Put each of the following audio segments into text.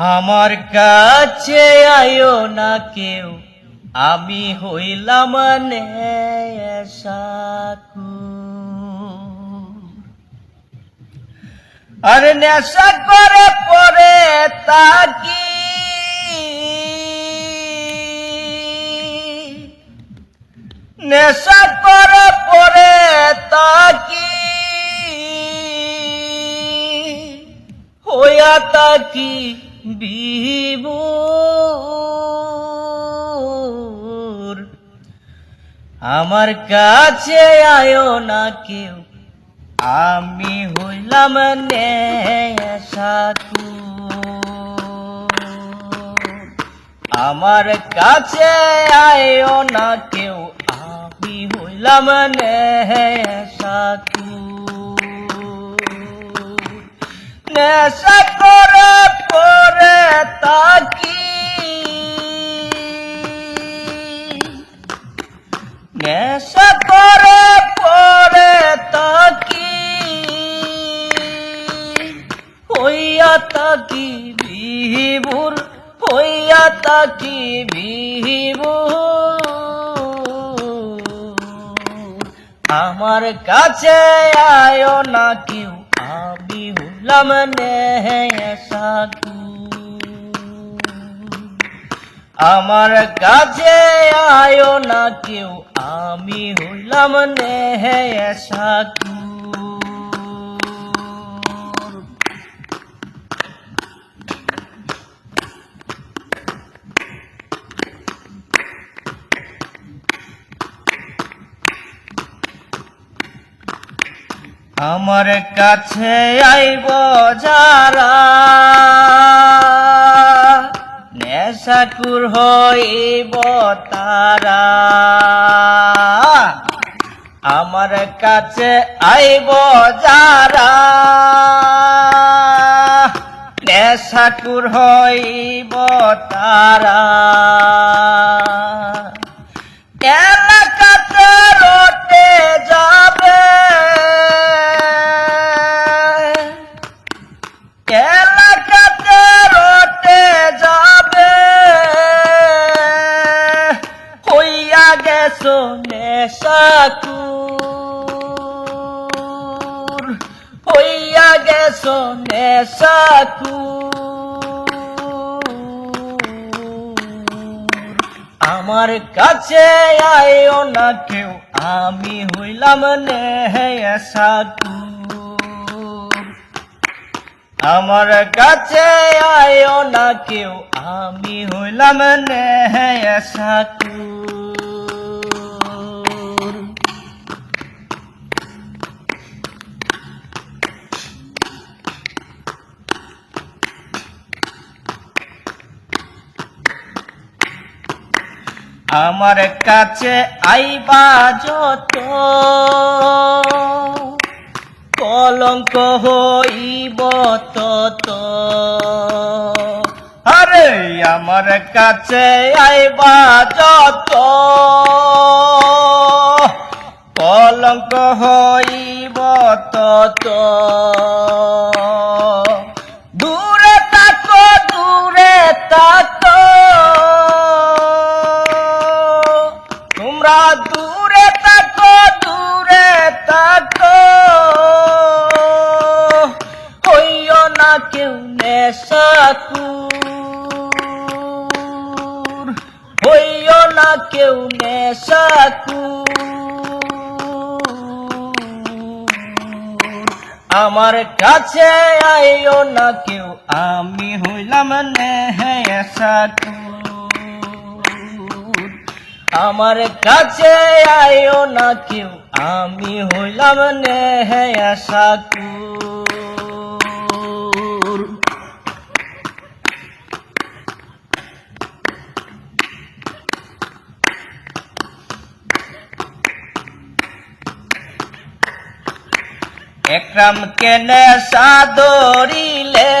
আমার কাছে আয়ো না কেউ। আমি হইলাম নেশাকু আর নেশা করে পরে তাকি নেশা করে পরে তাকি হইয়া তাকি বিবুর আমার কাছে আয়ো না কেউ। আমি হইলাম নেশাকু আমার কাছে আয়ো না কেউ। আমি হইলাম নেশাকু নেশা করে তাকি বিভুর হইয়া তাকি বিভুর আমার কাছে আয়ো না কেউ, আমি হলাম নেশাকু আমার কাছে আয়ো না কেউ, আমি হইলাম নেশাকু আমার কাছে আইব যারা নেশাকুর হইব তারা। আমার কাছে আইব যারা নেশাকুর হইব তারা। গেছো নেশাকুর হইয়া গেছো নেশাকুর আমার কাছে আয়ো না কেউ, আমি হইলাম নেশাকুর আমার কাছে আয়ো না কেউ, আমি হইলাম নেশাকুর আমার কাছে আইবা যত। কলঙ্ক হইব তত। আরে, আমার কাছে আইবা যত। কলঙ্ক হইব তত। না কেউ নেশাকুর হইও না কেউ নেশাকুর আমার কাছে আইও না কেউ, আমি হইলাম নেশাকুর আমার কাছে আইও না কেউ, আমি হইলাম নেশাকুর একরাম কেনে সাদরিলে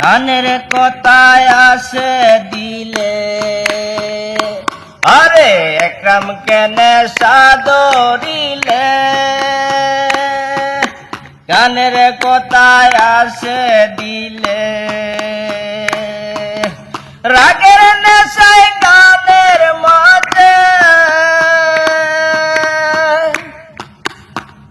কানের কথায় আসে দিলে। আরে, একরাম কেনে সাদরিলে কানের কথায় আসে দিলে। রাগের নেশায়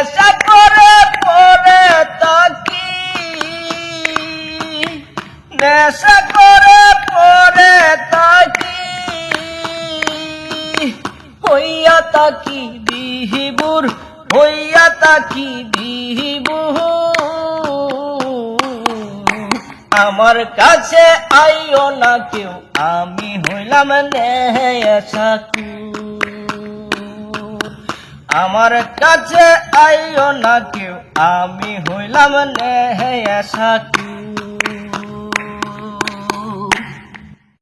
নেশা করে পরে তাকি। নেশা করে পরে তাকি। হইয়া তাকি বিহিবুর, হইয়া তাকি বিহিবুর। আমার কাছে আইও না কেউ, আমি হইলাম নেশাকুর আমার কাছে আইও না কেউ। আমি হইলাম নে নেশাকুর